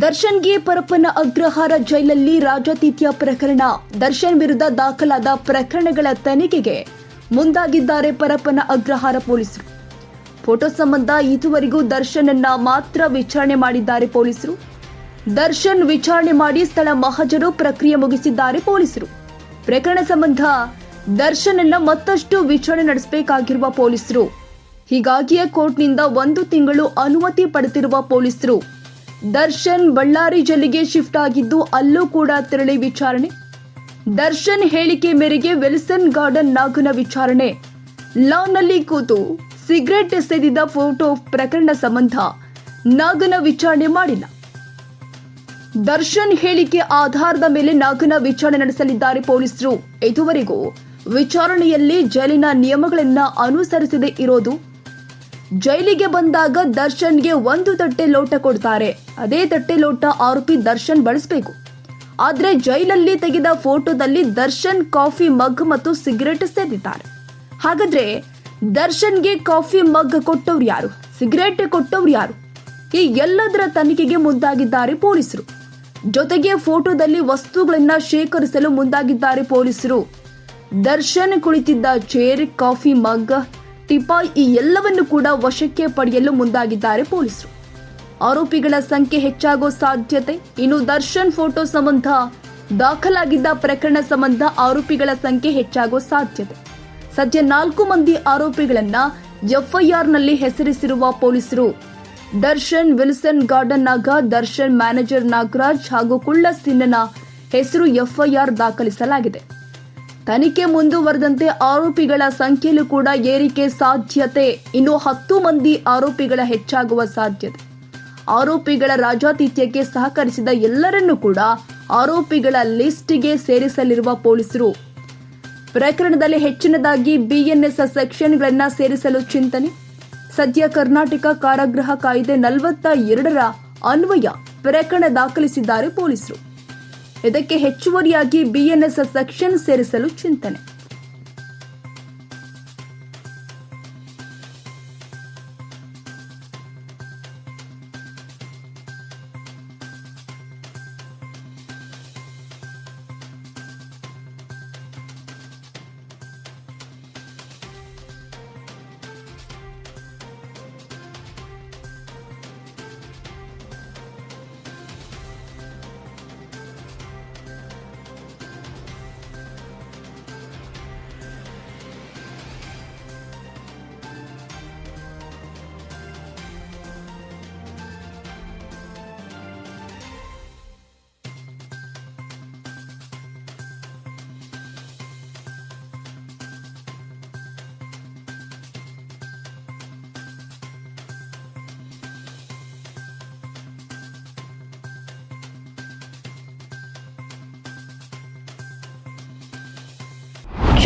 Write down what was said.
ದರ್ಶನ್ಗೆ ಪರಪ್ಪನ ಅಗ್ರಹಾರ ಜೈಲಲ್ಲಿ ರಾಜಾತಿಥ್ಯ ಪ್ರಕರಣ. ದರ್ಶನ್ ವಿರುದ್ಧ ದಾಖಲಾದ ಪ್ರಕರಣಗಳ ತನಿಖೆಗೆ ಮುಂದಾಗಿದ್ದಾರೆ ಪರಪ್ಪನ ಅಗ್ರಹಾರ ಪೊಲೀಸರು. ಫೋಟೋ ಸಂಬಂಧ ಇದುವರೆಗೂ ದರ್ಶನನ್ನ ಮಾತ್ರ ವಿಚಾರಣೆ ಮಾಡಿದ್ದಾರೆ ಪೊಲೀಸರು. ದರ್ಶನ್ ವಿಚಾರಣೆ ಮಾಡಿ ಸ್ಥಳ ಮಹಜರು ಪ್ರಕ್ರಿಯೆ ಮುಗಿಸಿದ್ದಾರೆ ಪೊಲೀಸರು. ಪ್ರಕರಣ ಸಂಬಂಧ ದರ್ಶನನ್ನ ಮತ್ತಷ್ಟು ವಿಚಾರಣೆ ನಡೆಸಬೇಕಾಗಿರುವ ಪೊಲೀಸರು. ಹೀಗಾಗಿಯೇ ಕೋರ್ಟ್ನಿಂದ ಒಂದು ತಿಂಗಳು ಅನುಮತಿ ಪಡೆದಿರುವ ಪೊಲೀಸರು. ದರ್ಶನ್ ಬಳ್ಳಾರಿ ಜೈಲಿಗೆ ಶಿಫ್ಟ್ ಆಗಿದ್ದು ಅಲ್ಲೂ ಕೂಡ ತೆರಳಿ ವಿಚಾರಣೆ. ದರ್ಶನ್ ಹೇಳಿಕೆ ಮೇರೆಗೆ ವೆಲ್ಸನ್ ಗಾರ್ಡನ್ ನಾಗನ ವಿಚಾರಣೆ. ಲಾನ್ನಲ್ಲಿ ಕೂತು ಸಿಗರೆಟ್ ಎಸೆದಿದ್ದ ಫೋಟೋ ಪ್ರಕರಣ ಸಂಬಂಧ ನಾಗನ ವಿಚಾರಣೆ ಮಾಡಿಲ್ಲ. ದರ್ಶನ್ ಹೇಳಿಕೆ ಆಧಾರದ ಮೇಲೆ ನಾಗನ ವಿಚಾರಣೆ ನಡೆಸಲಿದ್ದಾರೆ ಪೊಲೀಸರು. ಇದುವರೆಗೂ ವಿಚಾರಣೆಯಲ್ಲಿ ಜೈಲಿನ ನಿಯಮಗಳನ್ನು ಅನುಸರಿಸದೇ ಇರೋದು ಜೈಲಿಗೆ ಬಂದಾಗ ದರ್ಶನ್ಗೆ ಒಂದು ತಟ್ಟೆ ಲೋಟ ಕೊಡ್ತಾರೆ. ಅದೇ ತಟ್ಟೆ ಲೋಟ ಆರೋಪಿ ದರ್ಶನ್ ಬಳಸಬೇಕು. ಆದ್ರೆ ಜೈಲಲ್ಲಿ ತೆಗೆದ ಫೋಟೋದಲ್ಲಿ ದರ್ಶನ್ ಕಾಫಿ ಮಗ್ ಮತ್ತು ಸಿಗರೆಟ್ ಸೇದಿದ್ದಾರೆ. ಹಾಗಾದ್ರೆ ದರ್ಶನ್ಗೆ ಕಾಫಿ ಮಗ್ ಕೊಟ್ಟವ್ರು ಯಾರು? ಸಿಗರೆಟ್ ಕೊಟ್ಟವ್ರು ಯಾರು? ಈ ಎಲ್ಲದರ ತನಿಖೆಗೆ ಮುಂದಾಗಿದ್ದಾರೆ ಪೊಲೀಸರು. ಜೊತೆಗೆ ಫೋಟೋದಲ್ಲಿ ವಸ್ತುಗಳನ್ನ ಶೇಖರಿಸಲು ಮುಂದಾಗಿದ್ದಾರೆ ಪೊಲೀಸರು. ದರ್ಶನ್ ಕುಳಿತಿದ್ದ ಚೇರ್, ಕಾಫಿ ಮಗ್ ಟಿಪಾಯ್ ಈ ಎಲ್ಲವನ್ನು ಕೂಡ ವಶಕ್ಕೆ ಪಡೆಯಲು ಮುಂದಾಗಿದ್ದಾರೆ ಪೊಲೀಸರು. ಆರೋಪಿಗಳ ಸಂಖ್ಯೆ ಹೆಚ್ಚಾಗೋ ಸಾಧ್ಯತೆ, ಇನ್ನು ದರ್ಶನ್ ಫೋಟೋ ಸಂಬಂಧ, ದಾಖಲಾಗಿದ್ದ ಪ್ರಕರಣ ಸಂಬಂಧ ಆರೋಪಿಗಳ ಸಂಖ್ಯೆ ಹೆಚ್ಚಾಗೋ ಸಾಧ್ಯತೆ. ಸದ್ಯ ನಾಲ್ಕು ಮಂದಿ ಆರೋಪಿಗಳನ್ನ ಎಫ್ಐಆರ್ನಲ್ಲಿ ಹೆಸರಿಸಿರುವ ಪೊಲೀಸರು ದರ್ಶನ್ ವಿಲ್ಸನ್ ಗಾರ್ಡನ್ ನಾಗ, ದರ್ಶನ್ ಮ್ಯಾನೇಜರ್ ನಾಗರಾಜ್ ಹಾಗೂ ಕುಳ್ಳ ಸಿನ್ನನ ಹೆಸರು ಎಫ್ಐಆರ್ ದಾಖಲಿಸಲಾಗಿದೆ. ತನಿಖೆ ಮುಂದುವರೆದಂತೆ ಆರೋಪಿಗಳ ಸಂಖ್ಯೆಯಲ್ಲೂ ಕೂಡ ಏರಿಕೆ ಸಾಧ್ಯತೆ. ಇನ್ನು ಹತ್ತು ಮಂದಿ ಆರೋಪಿಗಳ ಹೆಚ್ಚಾಗುವ ಸಾಧ್ಯತೆ. ಆರೋಪಿಗಳ ರಾಜಾತಿಥ್ಯಕ್ಕೆ ಸಹಕರಿಸಿದ ಎಲ್ಲರನ್ನೂ ಕೂಡ ಆರೋಪಿಗಳ ಲಿಸ್ಟ್ಗೆ ಸೇರಿಸಲಿರುವ ಪೊಲೀಸರು. ಪ್ರಕರಣದಲ್ಲಿ ಹೆಚ್ಚಿನದಾಗಿ ಬಿಎನ್ಎಸ್ ಸೆಕ್ಷನ್ಗಳನ್ನು ಸೇರಿಸಲು ಚಿಂತನೆ. ಸದ್ಯ ಕರ್ನಾಟಕ ಕಾರಾಗೃಹ ಕಾಯ್ದೆ ನಲವತ್ತ ಎರಡರ ಅನ್ವಯ ಪ್ರಕರಣ ದಾಖಲಿಸಿದ್ದಾರೆ ಪೊಲೀಸರು. ಇದಕ್ಕೆ ಹೆಚ್ಚುವರಿಯಾಗಿ ಬಿಎನ್ಎಸ್ ಸೆಕ್ಷನ್ ಸೇರಿಸಲು ಚಿಂತನೆ.